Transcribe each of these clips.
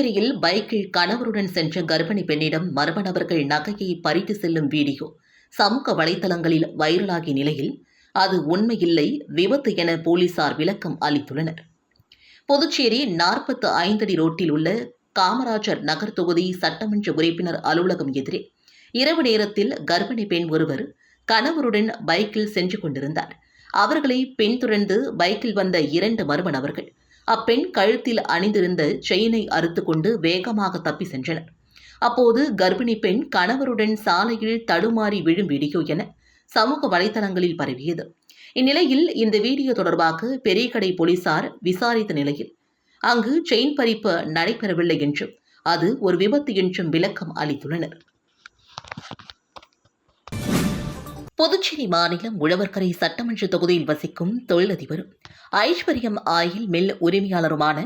புதுச்சேரியில் பைக்கில் கணவருடன் சென்ற கர்ப்பிணி பெண்ணிடம் மர்ம நபர்கள் நகையை பறித்து செல்லும் வீடியோ. சமூக வலைதளங்களில் வைரலாகிய நிலையில் அது உண்மையில்லை விபத்து என போலீசார் விளக்கம் அளித்துள்ளனர். புதுச்சேரி நாற்பத்து ஐந்தடி ரோட்டில் உள்ள காமராஜர் நகர் தொகுதி சட்டமன்ற உறுப்பினர் அலுவலகம் எதிரே இரவு நேரத்தில் கர்ப்பிணி பெண் ஒருவர் கணவருடன் பைக்கில் சென்று கொண்டிருந்தார். அவர்களை பின்தொடர்ந்து பைக்கில் வந்த இரண்டு மர்ம நபர்கள் அப்பெண் கழுத்தில் அணிந்திருந்த செயினை அறுத்துக்கொண்டு வேகமாக தப்பி சென்றனர். அப்போது கர்ப்பிணி பெண் கணவருடன் சாலையில் தடுமாறி விழும் வீடியோ என சமூக வலைதளங்களில் பரவியது. இந்நிலையில் இந்த வீடியோ தொடர்பாக பெரியகடை போலீசார் விசாரித்த நிலையில் அங்கு செயின் பறிப்பு நடைபெறவில்லை என்றும் அது ஒரு விபத்து என்றும் விளக்கம் அளித்துள்ளனர். புதுச்சேரி மாநிலம் உழவர்கரை சட்டமன்ற தொகுதியில் வசிக்கும் தொழிலதிபரும் ஐஸ்வர்யம் ஆயில் மில் உரிமையாளருமான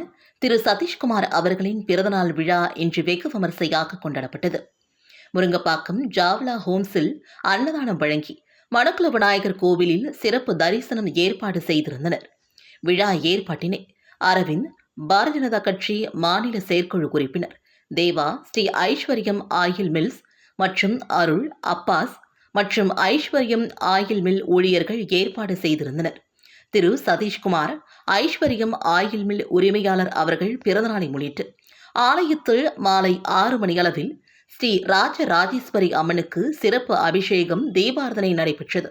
திரு சதீஷ்குமார் அவர்களின் பிறந்தநாள் விழா இன்று வெகு விமரிசையாக கொண்டாடப்பட்டது. முருங்கப்பாக்கம் ஜாவ்லா ஹோம்ஸில் அன்னதானம் வழங்கி மணக்குள விநாயகர் கோவிலில் சிறப்பு தரிசனம் ஏற்பாடு செய்திருந்தனர். விழா ஏற்பாட்டினை அரவிந்த் பாரதிய ஜனதா கட்சி மாநில செயற்குழு உறுப்பினர் தேவா ஸ்ரீ ஐஸ்வர்யம் ஆயில் மில்ஸ் மற்றும் அருள் அப்பாஸ் மற்றும் ஐஸ்வர்யம் ஆயில் மில் ஊழியர்கள் ஏற்பாடு செய்திருந்தனர். திரு. சதீஷ்குமார் ஐஸ்வர்யம் ஆயில் மில் உரிமையாளர் அவர்கள் பிறந்தநாளை முன்னிட்டு ஆலயத்தில் மாலை ஆறு மணியளவில் ஸ்ரீ ராஜராஜேஸ்வரி அம்மனுக்கு சிறப்பு அபிஷேகம் தீபாரதனை நடைபெற்றது.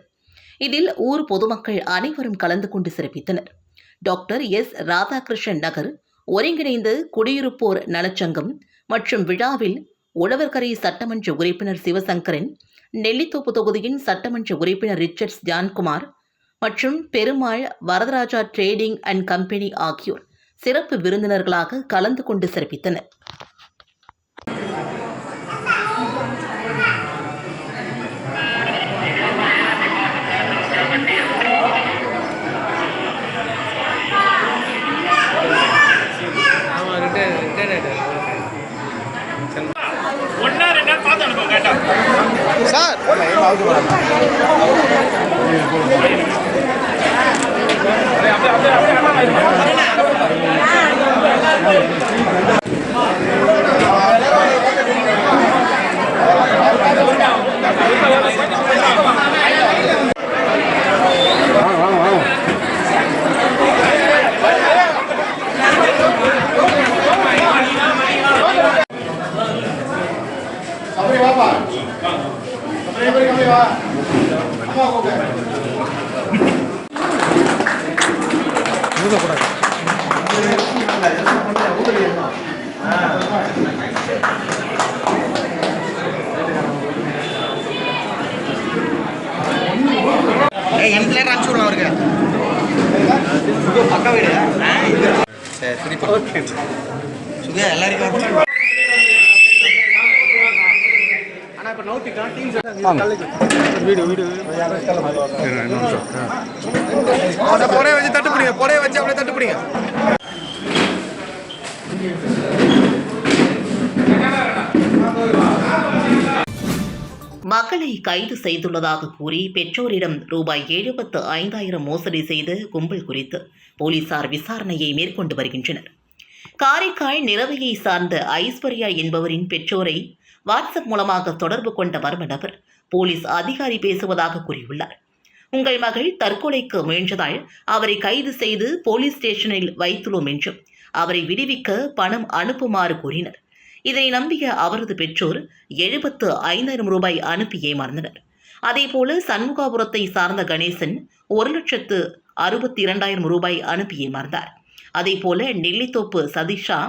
இதில் ஊர் பொதுமக்கள் அனைவரும் கலந்து கொண்டு சிறப்பித்தனர். Doctor S. ராதாகிருஷ்ணன் நகர் ஒருங்கிணைந்த குடியிருப்போர் நலச்சங்கம் மற்றும் விழாவில் உழவர்கரை சட்டமன்ற உறுப்பினர் சிவசங்கரன் நெல்லித்தோப்பு தொகுதியின் சட்டமன்ற உறுப்பினர் ரிச்சர்ட்ஸ் ஜான்குமார் மற்றும் Perumal Varadaraja trading and company ஆகியோர் சிறப்பு விருந்தினர்களாக கலந்து கொண்டு சிறப்பித்தனர். சார் எனக்கு லேட் அனுப்பிச்சு விடலாம் அவருக்கு. பக்க வீடு. சரி ஓகே. சுகா எல்லாருக்கும் பொடைய வச்சு தட்டு பிடிங்க பொடைய வச்சு அப்படியே தட்டு மகளை கைது செய்துள்ளதாக கூறி பெற்றோரிடம் ரூபாய் எழுபத்து ஐந்தாயிரம் மோசடி செய்த கும்பல் குறித்து போலீசார் விசாரணையை மேற்கொண்டு வருகின்றனர். காரைக்கால் நிலவையை சார்ந்த ஐஸ்வர்யா என்பவரின் பெற்றோரை வாட்ஸ்அப் மூலமாக தொடர்பு கொண்ட மர்ம நபர் போலீஸ் அதிகாரி பேசுவதாக கூறியுள்ளார். உங்கள் மகள் தற்கொலைக்கு முயன்றதால் அவரை கைது செய்து போலீஸ் ஸ்டேஷனில் வைத்துள்ளோம் என்றும் அவரை விடுவிக்க பணம் அனுப்புமாறு கூறினர். இதை நம்பிய அவரது பெற்றோர் எழுபத்து ஐந்தாயிரம் ரூபாய் அனுப்பி ஏமாந்தனர் அதேபோல சண்முகாபுரத்தை சார்ந்த கணேசன் ஒரு லட்சத்து அறுபத்தி இரண்டாயிரம் ரூபாய் அனுப்பி ஏமாந்தார் அதேபோல நெல்லித்தோப்பு சதீஷா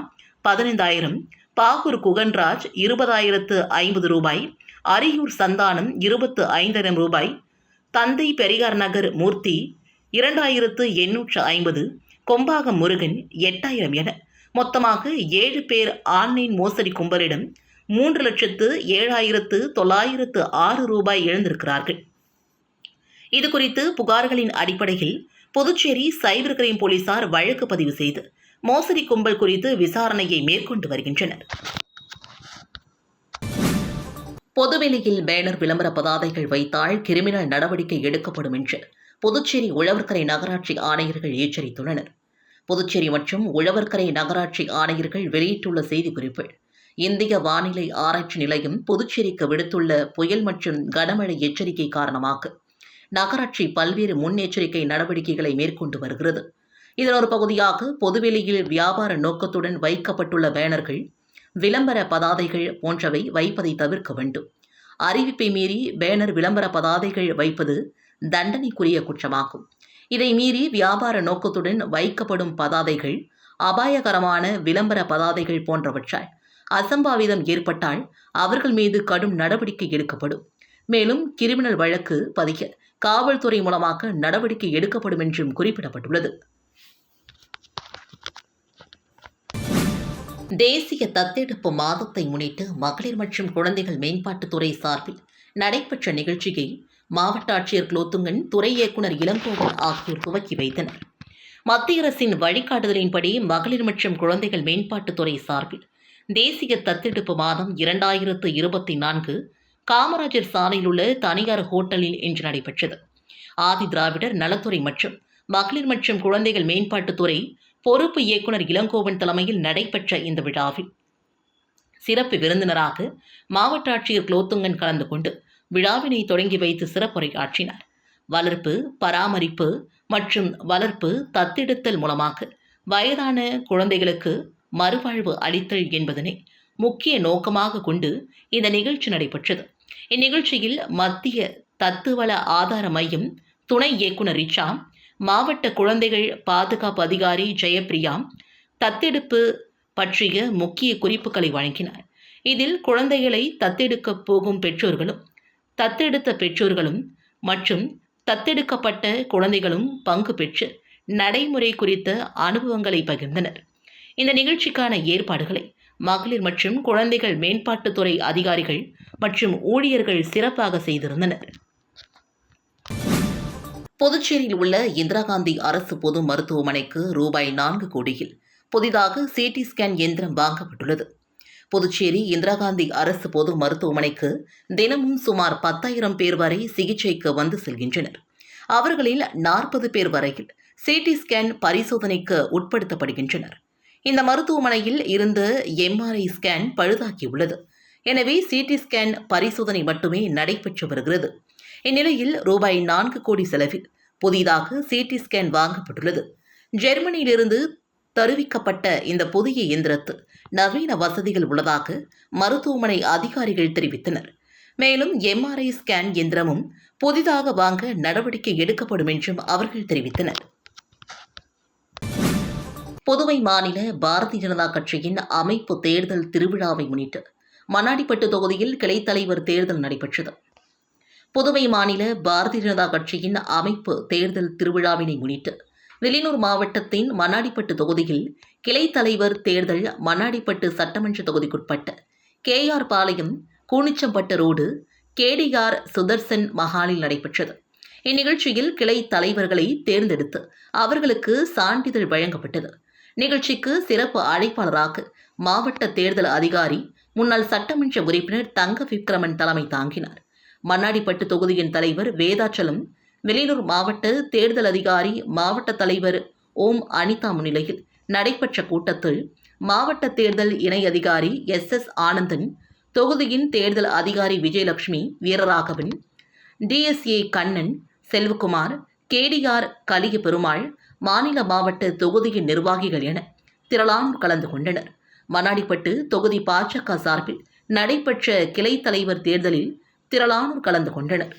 பதினைந்தாயிரம் பாகூர் குகன்ராஜ் இருபதாயிரத்து ஐம்பது ரூபாய் அரியூர் சந்தானம் இருபத்து ஐந்தாயிரம் ரூபாய் தந்தை பெரியார் நகர் மூர்த்தி இரண்டாயிரத்து எண்ணூற்று ஐம்பது கொம்பாகம் முருகன் எட்டாயிரம் என மொத்தமாக ஏழு பேர் ஆன்லைன் மோசடி கும்பலிடம் மூன்று லட்சத்து ஏழாயிரத்து தொள்ளாயிரத்து ஆறு ரூபாய் இழந்திருக்கிறார்கள். இது குறித்து புகார்களின் அடிப்படையில் புதுச்சேரி சைபர் கிரைம் போலீசார் வழக்கு பதிவு செய்து மோசடி கும்பல் குறித்து விசாரணையை மேற்கொண்டு வருகின்றனர். பொதுவெளியில் பேனர் விளம்பர பதாதைகள் வைத்தால் கிரிமினல் நடவடிக்கை எடுக்கப்படும் என்று புதுச்சேரி உழவர்கரை நகராட்சி ஆணையர்கள் எச்சரித்துள்ளனர். புதுச்சேரி மற்றும் உழவர்கரை நகராட்சி ஆணையர்கள் வெளியிட்டுள்ள செய்திக்குறிப்பில் இந்திய வானிலை ஆராய்ச்சி நிலையம் புதுச்சேரிக்கு விடுத்துள்ள புயல் மற்றும் கனமழை எச்சரிக்கை காரணமாக நகராட்சி பல்வேறு முன்னெச்சரிக்கை நடவடிக்கைகளை மேற்கொண்டு வருகிறது. இதன் ஒரு பகுதியாக பொதுவெளியில் வியாபார நோக்கத்துடன் வைக்கப்பட்டுள்ள பேனர்கள் விளம்பர பதாதைகள் போன்றவை வைப்பதை தவிர்க்க வேண்டும். அறிவிப்பை மீறி பேனர் விளம்பர பதாதைகள் வைப்பது தண்டனைக்குரிய குற்றமாகும். இதை மீறி வியாபார நோக்கத்துடன் வைக்கப்படும் பதாதைகள் அபாயகரமான விளம்பர பதாதைகள் போன்றவற்றால் அசம்பாவிதம் ஏற்பட்டால் அவர்கள் மீது கடும் நடவடிக்கை எடுக்கப்படும். மேலும் கிரிமினல் வழக்கு பதிய காவல்துறை மூலமாக நடவடிக்கை எடுக்கப்படும் என்றும் குறிப்பிடப்பட்டுள்ளது. தேசிய தத்தெடுப்பு மாதத்தை முன்னிட்டு மகளிர் மற்றும் குழந்தைகள் மேம்பாட்டுத்துறை சார்பில் நடைபெற்ற நிகழ்ச்சியை மாவட்ட ஆட்சியர் குலோத்துங்கன் துறை இயக்குனர் இளங்கோவன் ஆகியோர் துவக்கி வைத்தனர். மத்திய அரசின் வழிகாட்டுதலின்படி மகளிர் மற்றும் குழந்தைகள் மேம்பாட்டுத்துறை சார்பில் தேசிய தத்தெடுப்பு மாதம் இரண்டாயிரத்து இருபத்தி நான்கு காமராஜர் சாலையில் உள்ள தனியார் ஹோட்டலில் இன்று நடைபெற்றது. ஆதி திராவிடர் நலத்துறை மற்றும் மகளிர் மற்றும் குழந்தைகள் மேம்பாட்டுத்துறை பொறுப்பு இயக்குனர் இளங்கோவன் தலைமையில் நடைபெற்ற இந்த விழாவில் சிறப்பு விருந்தினராக மாவட்ட ஆட்சியர் குலோத்துங்கன் கலந்து கொண்டு விழாவினை தொடங்கி வைத்து சிறப்புரையாற்றினார். வளர்ப்பு பராமரிப்பு மற்றும் வளர்ப்பு தத்தெடுத்தல் மூலமாக வயதான குழந்தைகளுக்கு மறுவாழ்வு அளித்தல் என்பதனை முக்கிய நோக்கமாக கொண்டு இந்த நிகழ்ச்சி நடைபெற்றது. இந்நிகழ்ச்சியில் மத்திய தத்துவள ஆதார மையம் துணை இயக்குனர் ரிச்சா மாவட்ட குழந்தைகள் பாதுகாப்பு அதிகாரி ஜெயப்பிரியா தத்தெடுப்பு பற்றிய முக்கிய குறிப்புகளை வழங்கினார். இதில் குழந்தைகளை தத்தெடுக்கப் போகும் பெற்றோர்களும் தத்தெடுத்த பெற்றோர்களும் மற்றும் தத்தெடுக்கப்பட்ட குழந்தைகளும் பங்கு பெற்று நடைமுறை குறித்த அனுபவங்களை பகிர்ந்தனர். இந்த நிகழ்ச்சிக்கான ஏற்பாடுகளை மகளிர் மற்றும் குழந்தைகள் மேம்பாட்டுத்துறை அதிகாரிகள் மற்றும் ஊழியர்கள் சிறப்பாக செய்திருந்தனர். புதுச்சேரியில் உள்ள இந்திரா காந்தி அரசு பொது மருத்துவமனைக்கு ரூபாய் நான்கு கோடியில் புதிதாக சிடி ஸ்கேன் எந்திரம் வாங்கப்பட்டுள்ளது. புதுச்சேரி இந்திரா காந்தி அரசு பொது மருத்துவமனைக்கு தினமும் சுமார் பத்தாயிரம் பேர் வரை சிகிச்சைக்கு வந்து செல்கின்றனர். அவர்களில் நாற்பது பேர் வரையில் சிடி ஸ்கேன் பரிசோதனைக்கு உட்படுத்தப்படுகின்றனர். இந்த மருத்துவமனையில் இருந்து எம்ஆர்ஐ ஸ்கேன் பழுதாகியுள்ளது. எனவே சிடி ஸ்கேன் பரிசோதனை மட்டுமே நடைபெற்று வருகிறது. இந்நிலையில் ரூபாய் நான்கு கோடி செலவில் புதிதாக சிடி ஸ்கேன் வாங்கப்பட்டுள்ளது. ஜெர்மனியிலிருந்து தருவிக்கப்பட்ட இந்த புதிய இயந்திரத்தில் நவீன வசதிகள் உள்ளதாக மருத்துவமனை அதிகாரிகள் தெரிவித்தனர். மேலும் எம்ஆர்ஐ ஸ்கேன் இயந்திரமும் புதிதாக வாங்க நடவடிக்கை எடுக்கப்படும் என்றும் அவர்கள் தெரிவித்தனர். புதுவை மாநில பாரதிய ஜனதா கட்சியின் அமைப்பு தேர்தல் திருவிழாவை முன்னிட்டு மண்ணாடிப்பட்டு தொகுதியில் கிளைத்தலைவர் தேர்தல் நடைபெற்றது. புதுவை மாநில பாரதிய ஜனதா கட்சியின் அமைப்பு தேர்தல் திருவிழாவினை முன்னிட்டு வெளியூர் மாவட்டத்தின் மண்ணாடிப்பட்டு தொகுதியில் கிளை தலைவர் தேர்தல் மண்ணாடிப்பட்டு சட்டமன்ற தொகுதிக்குட்பட்ட K R Palayam Koonichampattu road KDR Sudarshan மஹாலில் நடைபெற்றது. இந்நிகழ்ச்சியில் கிளை தலைவர்களை தேர்ந்தெடுத்து அவர்களுக்கு சான்றிதழ் வழங்கப்பட்டது. நிகழ்ச்சிக்கு சிறப்பு அழைப்பாளராக மாவட்ட தேர்தல் அதிகாரி முன்னாள் சட்டமன்ற உறுப்பினர் தங்க விக்ரமன் தலைமை தாங்கினார். மண்ணாடிப்பட்டு தொகுதியின் தலைவர் வேதாச்சலம் வெளியூர் மாவட்ட தேர்தல் அதிகாரி மாவட்ட தலைவர் ஓம் அனிதா முன்னிலையில் நடைபெற்ற கூட்டத்தில் மாவட்ட தேர்தல் இணை அதிகாரி எஸ் எஸ் ஆனந்தன் தொகுதியின் தேர்தல் அதிகாரி Vijayalakshmi Veeraraghavan D S A Kannan Selvakumar K T R Kaliya Perumal மாநில மாவட்ட தொகுதியின் நிர்வாகிகள் என திரளான் கலந்து கொண்டனர். மணாடிப்பட்டு தொகுதி பாஜக சார்பில் நடைபெற்ற கிளை தலைவர் தேர்தலில் திரளானோர் கலந்து கொண்டனர்.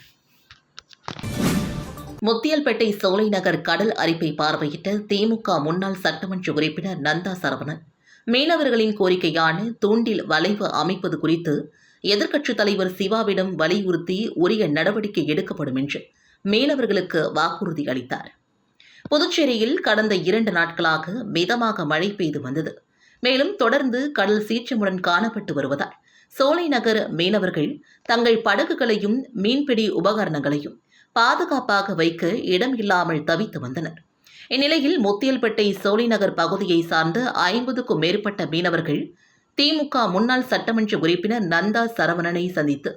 முத்தியல்பேட்டை சோலை நகர் கடல் அரிப்பை பார்வையிட்ட திமுக முன்னாள் சட்டமன்ற உறுப்பினர் நந்தா சரவணன் மீனவர்களின் கோரிக்கையான தூண்டில் வளைவு அமைப்பது குறித்து எதிர்க்கட்சித் தலைவர் சிவாவிடம் வலியுறுத்தி உரிய நடவடிக்கை எடுக்கப்படும் என்று மீனவர்களுக்கு வாக்குறுதி அளித்தார். புதுச்சேரியில் கடந்த இரண்டு நாட்களாக மிதமாக மழை பெய்து வந்தது. மேலும் தொடர்ந்து கடல் சீற்றமுடன் காணப்பட்டு வருவதால் சோலை நகர் மீனவர்கள் தங்கள் படகுகளையும் மீன்பிடி உபகரணங்களையும் பாதுகாப்பாக வைக்க இடம் இல்லாமல் தவித்து வந்தனர். இந்நிலையில் முத்தியல்பேட்டை சோழிநகர் பகுதியை சார்ந்த ஐம்பதுக்கும் மேற்பட்ட மீனவர்கள் திமுக முன்னாள் சட்டமன்ற உறுப்பினர் நந்தா சரவணனை சந்தித்து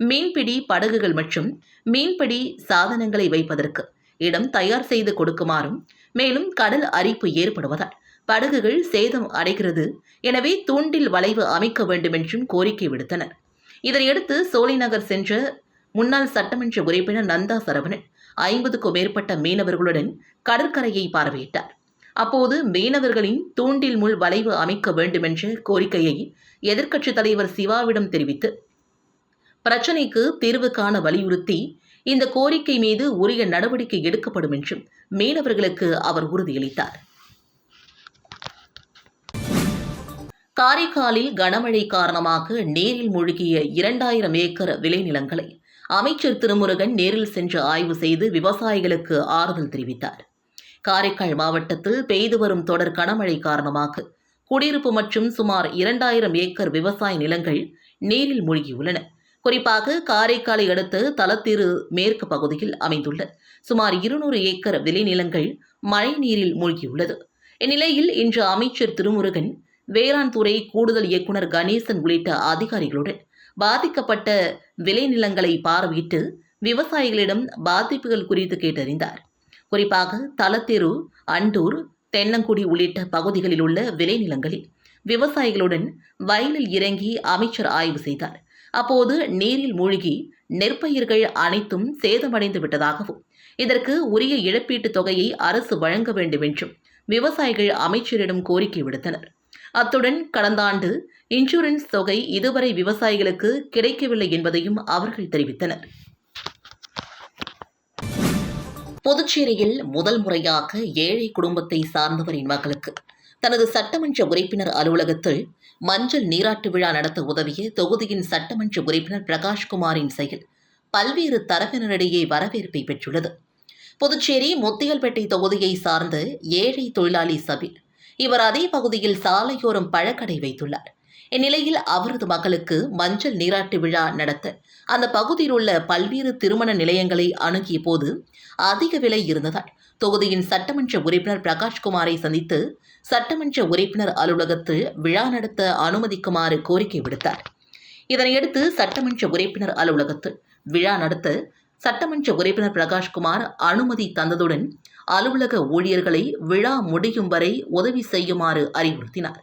மீன்பிடி படகுகள் மற்றும் மீன்பிடி சாதனங்களை வைப்பதற்கு இடம் தயார் செய்து கொடுக்குமாறும் மேலும் கடல் அரிப்பு ஏற்படுவதால் படகுகள் சேதம் அடைகிறது எனவே தூண்டில் வளைவு அமைக்க வேண்டுமென்றும் கோரிக்கை விடுத்தனர். இதனையடுத்து சோழிநகர் சென்ற முன்னாள் சட்டமன்ற உறுப்பினர் நந்தா சரவணன் ஐம்பதுக்கும் மேற்பட்ட மீனவர்களுடன் கடற்கரையை பார்வையிட்டார். அப்போது மீனவர்களின் தூண்டில் முள் வளைவு அமைக்க வேண்டுமென்ற கோரிக்கையை எதிர்க்கட்சித் தலைவர் சிவாவிடம் தெரிவித்து பிரச்சினைக்கு தீர்வு காண வலியுறுத்தி இந்த கோரிக்கை மீது உரிய நடவடிக்கை எடுக்கப்படும் என்றும் மீனவர்களுக்கு அவர் உறுதியளித்தார். காரைக்காலில் கனமழை காரணமாக நீரில் மூழ்கிய இரண்டாயிரம் ஏக்கர் விளைநிலங்களை அமைச்சர் திருமுருகன் நேரில் சென்று ஆய்வு செய்து விவசாயிகளுக்கு ஆறுதல் தெரிவித்தார். காரைக்கால் மாவட்டத்தில் பெய்து வரும் தொடர் கனமழை காரணமாக குடியிருப்பு மற்றும் சுமார் இரண்டாயிரம் ஏக்கர் விவசாய நிலங்கள் நீரில் மூழ்கியுள்ளன. குறிப்பாக காரைக்காலை அடுத்து தலத்திரு மேற்கு பகுதியில் அமைந்துள்ள சுமார் இருநூறு ஏக்கர் விளைநிலங்கள் மழை நீரில் மூழ்கியுள்ளது. இந்நிலையில் இன்று அமைச்சர் திருமுருகன் வேளாண்துறை கூடுதல் இயக்குனர் கணேசன் உள்ளிட்ட அதிகாரிகளுடன் பாதிக்கப்பட்ட விளைநிலங்களை பார்வையிட்டு விவசாயிகளிடம் பாதிப்புகள் குறித்து கேட்டறிந்தார். குறிப்பாக தலத்தெரு அண்டூர் தென்னங்குடி உள்ளிட்ட பகுதிகளில் உள்ள விளைநிலங்களில் விவசாயிகளுடன் வயலில் இறங்கி அமைச்சர் ஆய்வு செய்தார். அப்போது நீரில் மூழ்கி நெற்பயிர்கள் அனைத்தும் சேதமடைந்து விட்டதாகவும் இதற்கு உரிய இழப்பீட்டுத் தொகையை அரசு வழங்க வேண்டும் என்றும் விவசாயிகள் அமைச்சரிடம் கோரிக்கை விடுத்தனர். அத்துடன் கடந்த ஆண்டு இன்சூரன்ஸ் தொகை இதுவரை விவசாயிகளுக்கு கிடைக்கவில்லை என்பதையும் அவர்கள் தெரிவித்தனர். புதுச்சேரியில் முதல் முறையாக ஏழை குடும்பத்தை சார்ந்தவரின் மகளுக்கு தனது சட்டமன்ற உறுப்பினர் அலுவலகத்தில் மஞ்சள் நீராட்டு விழா நடத்த உதவிய தொகுதியின் சட்டமன்ற உறுப்பினர் பிரகாஷ்குமாரின் செயல் பல்வேறு தரப்பினரிடையே வரவேற்பை பெற்றுள்ளது. புதுச்சேரி முத்தியல்பேட்டை தொகுதியை சார்ந்த ஏழை தொழிலாளி சபில் இவர் அதே பகுதியில் சாலையோரம் பழக்கடை வைத்துள்ளார். இந்நிலையில் அவரது மகளுக்கு மஞ்சள் நீராட்டு விழா நடத்த அந்த பகுதியில் உள்ள பல்வேறு திருமண நிலையங்களை அணுகிய போது அதிக விலை இருந்ததால் தொகுதியின் சட்டமன்ற உறுப்பினர் பிரகாஷ்குமாரை சந்தித்து சட்டமன்ற உறுப்பினர் அலுவலகத்தில் விழா நடத்த அனுமதிக்குமாறு கோரிக்கை விடுத்தார். இதனையடுத்து சட்டமன்ற உறுப்பினர் அலுவலகத்தில் விழா நடத்த சட்டமன்ற உறுப்பினர் பிரகாஷ்குமார் அனுமதி தந்ததுடன் அலுவலக ஊழியர்களை விழா முடியும் வரை உதவி செய்யுமாறு அறிவுறுத்தினார்.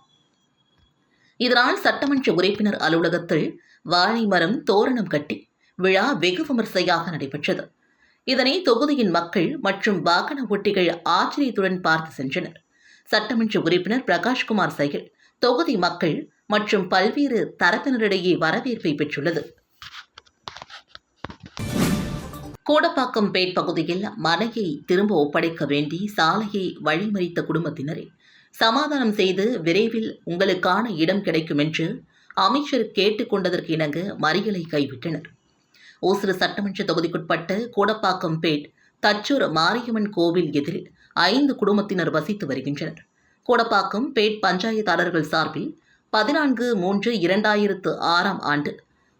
இதனால் சட்டமன்ற உறுப்பினர் அலுவலகத்தில் வாழை மரம் தோரணம் கட்டி விழா வெகு விமர்சையாக நடைபெற்றது. இதனை தொகுதியின் மக்கள் மற்றும் வாகன ஓட்டிகள் ஆச்சரியத்துடன் பார்த்து சென்றனர். சட்டமன்ற உறுப்பினர் பிரகாஷ்குமார் செயல் தொகுதி மக்கள் மற்றும் பல்வேறு தரப்பினரிடையே வரவேற்பை பெற்றுள்ளது. கூடப்பாக்கம் பேட் பகுதியில் மனையை திரும்ப ஒப்படைக்க வேண்டி சாலையை வழிமறித்த குடும்பத்தினரை சமாதானம் செய்து விரைவில் உங்களுக்கான இடம் கிடைக்கும் என்று அமைச்சர் கேட்டுக்கொண்டதற்கு இணங்க மறியலை கைவிட்டனர். ஓசிறு சட்டமன்ற தொகுதிக்குட்பட்ட கூடப்பாக்கம் பேட் தச்சூர் மாரியம்மன் கோவில் எதிரில் ஐந்து குடும்பத்தினர் வசித்து வருகின்றனர். கூடப்பாக்கம் பேட் பஞ்சாயத்தாளர்கள் சார்பில் பதினான்கு மூன்று இரண்டாயிரத்து ஆறாம் ஆண்டு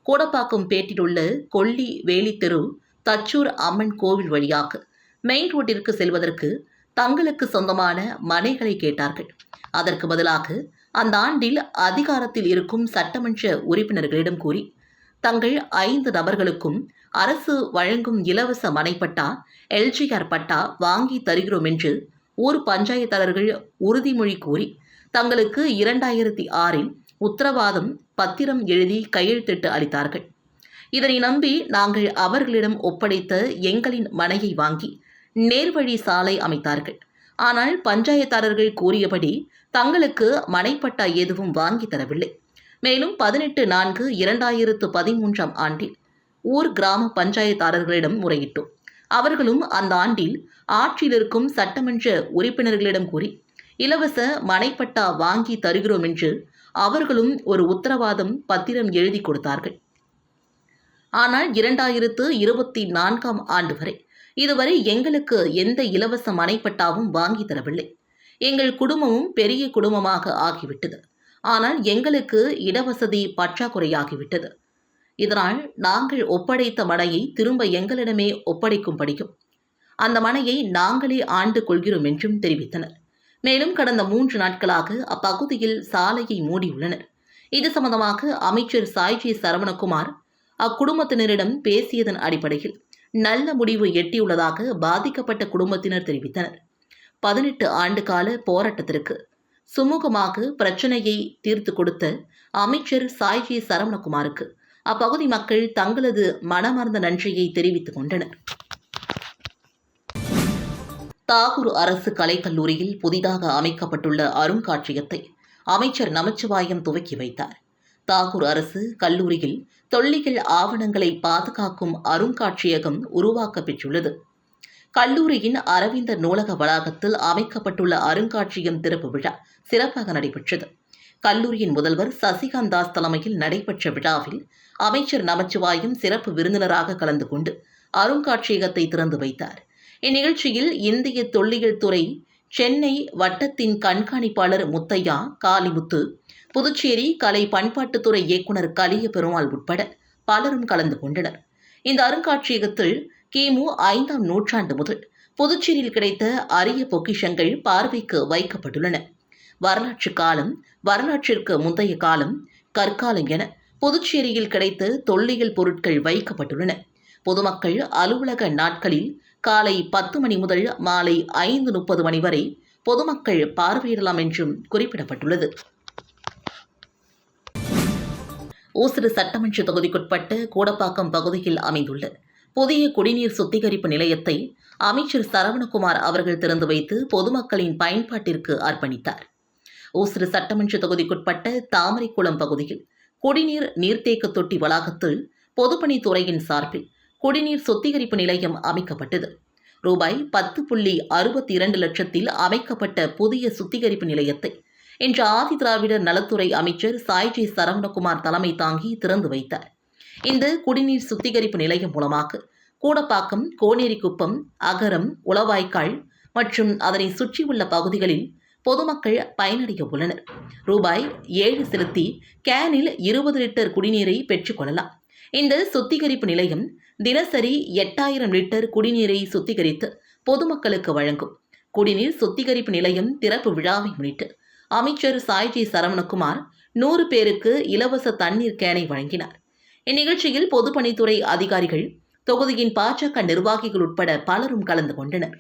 கூடப்பாக்கம் பேட்டில் உள்ள கொல்லி வேலித்தெரு தச்சூர் அம்மன் கோவில் வழியாக மெயின் ரோட்டிற்கு செல்வதற்கு தங்களுக்கு சொந்தமான மனைகளை கேட்டார்கள். அதற்கு பதிலாக அந்த ஆண்டில் அதிகாரத்தில் இருக்கும் சட்டமன்ற உறுப்பினர்களிடம் கூறி தங்கள் ஐந்து நபர்களுக்கும் அரசு வழங்கும் இலவச மனைப்பட்டா எல்ஜிஆர் பட்டா வாங்கி தருகிறோம் என்று ஊர் பஞ்சாயத்தாளர்கள் உறுதிமொழி கூறி தங்களுக்கு இரண்டாயிரத்தி ஆறில் உத்தரவாதம் பத்திரம் எழுதி கையெழுத்திட்டு அளித்தார்கள். இதனை நம்பி நாங்கள் அவர்களிடம் ஒப்படைத்த எங்களின் மனையை வாங்கி நேர்வழி சாலை அமைத்தார்கள். ஆனால் பஞ்சாயத்தாரர்கள் கூறியபடி தங்களுக்கு மனைப்பட்டா எதுவும் வாங்கி தரவில்லை. மேலும் பதினெட்டு நான்கு இரண்டாயிரத்து பதிமூன்றாம் ஆண்டில் ஊர் கிராம பஞ்சாயத்தாரர்களிடம் முறையிட்டோம். அவர்களும் அந்த ஆண்டில் ஆட்சியில் இருக்கும் சட்டமன்ற உறுப்பினர்களிடம் கூறி இலவச மனைப்பட்டா வாங்கி தருகிறோம் என்று அவர்களும் ஒரு உத்தரவாதம் பத்திரம் எழுதி கொடுத்தார்கள். ஆனால் இரண்டாயிரத்து இருபத்தி நான்காம் ஆண்டு வரை இதுவரை எங்களுக்கு எந்த இலவச மனைப்பட்டாவும் வாங்கி தரவில்லை. எங்கள் குடும்பமும் பெரிய குடும்பமாக ஆகிவிட்டது. ஆனால் எங்களுக்கு இடவசதி பற்றாக்குறையாகிவிட்டது. இதனால் நாங்கள் ஒப்படைத்த மனையை திரும்ப எங்களிடமே ஒப்படைக்கும்படியும் அந்த மனையை நாங்களே ஆண்டு கொள்கிறோம் என்றும் தெரிவித்தனர். மேலும் கடந்த மூன்று நாட்களாக அப்பகுதியில் சாலையை மூடியுள்ளனர். இது சம்பந்தமாக அமைச்சர் சாய்ஜி சரவணகுமார் அக்குடும்பத்தினரிடம் பேசியதன் அடிப்படையில் நல்ல முடிவு எட்டியுள்ளதாக பாதிக்கப்பட்ட குடும்பத்தினர் தெரிவித்தனர். பதினெட்டு ஆண்டு கால போராட்டத்திற்கு சுமூகமாக பிரச்சனையை தீர்த்து கொடுத்த அமைச்சர் சாய்ஜி சரவணகுமாருக்கு அப்பகுதி மக்கள் தங்களது மனமார்ந்த நன்றியை தெரிவித்துக் கொண்டனர். தாகூர் அரசு கலைக்கல்லூரியில் புதிதாக அமைக்கப்பட்டுள்ள அருங்காட்சியகத்தை அமைச்சர் நமச்சிவாயம் துவக்கி வைத்தார். தாகூர் அரசு கல்லூரியில் தொல்லியல் ஆவணங்களை பாதுகாக்கும் அருங்காட்சியகம் உருவாக்க பெற்றுள்ளது. கல்லூரியின் அரவிந்தர் நூலக வளாகத்தில் அமைக்கப்பட்டுள்ள அருங்காட்சியகம் திறப்பு விழா சிறப்பாக நடைபெற்றது. கல்லூரியின் முதல்வர் சசிகாந்த் தாஸ் தலைமையில் நடைபெற்ற விழாவில் அமைச்சர் நமச்சிவாயும் சிறப்பு விருந்தினராக கலந்து கொண்டு அருங்காட்சியகத்தை திறந்து வைத்தார். இந்நிகழ்ச்சியில் இந்திய தொல்லியல் துறை சென்னை வட்டத்தின் கண்காணிப்பாளர் முத்தையா காளிமுத்து புதுச்சேரி கலை பண்பாட்டுத்துறை இயக்குனர் கலிய பெருமாள் உட்பட பலரும் கலந்து கொண்டனர். இந்த அருங்காட்சியகத்தில் கிமு ஐந்தாம் நூற்றாண்டு முதல் புதுச்சேரியில் கிடைத்த அரிய பொக்கிஷங்கள் பார்வைக்கு வைக்கப்பட்டுள்ளன. வரலாற்று காலம் வரலாற்றிற்கு முந்தைய காலம் கற்காலம் என புதுச்சேரியில் கிடைத்த தொல்லியல் பொருட்கள் வைக்கப்பட்டுள்ளன. பொதுமக்கள் அலுவலக நாட்களில் காலை பத்து மணி முதல் மாலை ஐந்து முப்பது மணி வரை பொதுமக்கள் பார்வையிடலாம் என்றும் குறிப்பிடப்பட்டுள்ளது. ஓசிறு சட்டமன்ற தொகுதிக்குட்பட்ட கூடப்பாக்கம் பகுதியில் அமைந்துள்ள புதிய குடிநீர் சுத்திகரிப்பு நிலையத்தை அமைச்சர் சரவணகுமார் அவர்கள் திறந்து வைத்து பொதுமக்களின் பயன்பாட்டிற்கு அர்ப்பணித்தார். ஓசிறு சட்டமன்ற தொகுதிக்குட்பட்ட தாமரைக்குளம் பகுதியில் குடிநீர் நீர்த்தேக்க தொட்டி வளாகத்தில் பொதுப்பணித்துறையின் சார்பில் குடிநீர் சுத்திகரிப்பு நிலையம் அமைக்கப்பட்டது. ரூபாய் பத்து புள்ளி அறுபத்தி இரண்டு லட்சத்தில் அமைக்கப்பட்ட புதிய சுத்திகரிப்பு நிலையத்தை இன்று ஆதி திராவிடர் நலத்துறை அமைச்சர் சாய்ஜி சரவணகுமார் தலைமை தாங்கி திறந்து வைத்தார். இந்த குடிநீர் சுத்திகரிப்பு நிலையம் மூலமாக கூடப்பாக்கம் கோனேரிக்குப்பம் அகரம் உளவாய்க்கால் மற்றும் அதனை சுற்றியுள்ள பகுதிகளில் பொதுமக்கள் பயனடைய உள்ளனர். ரூபாய் ஏழு செலுத்தி கேனில் இருபது லிட்டர் குடிநீரை பெற்றுக்கொள்ளலாம் இந்த சுத்திகரிப்பு நிலையம் தினசரி எட்டாயிரம் லிட்டர் குடிநீரை சுத்திகரித்து பொதுமக்களுக்கு வழங்கும். குடிநீர் சுத்திகரிப்பு நிலையம் திறப்பு விழாவை முன்னிட்டு அமைச்சர் சாய்ஜி சரவணகுமார் நூறு பேருக்கு இலவச தண்ணீர் கேனை வழங்கினார். இந்நிகழ்ச்சியில் பொதுப்பணித்துறை அதிகாரிகள் தொகுதியின் பாஜக நிர்வாகிகள் உட்பட பலரும் கலந்து கொண்டனர்.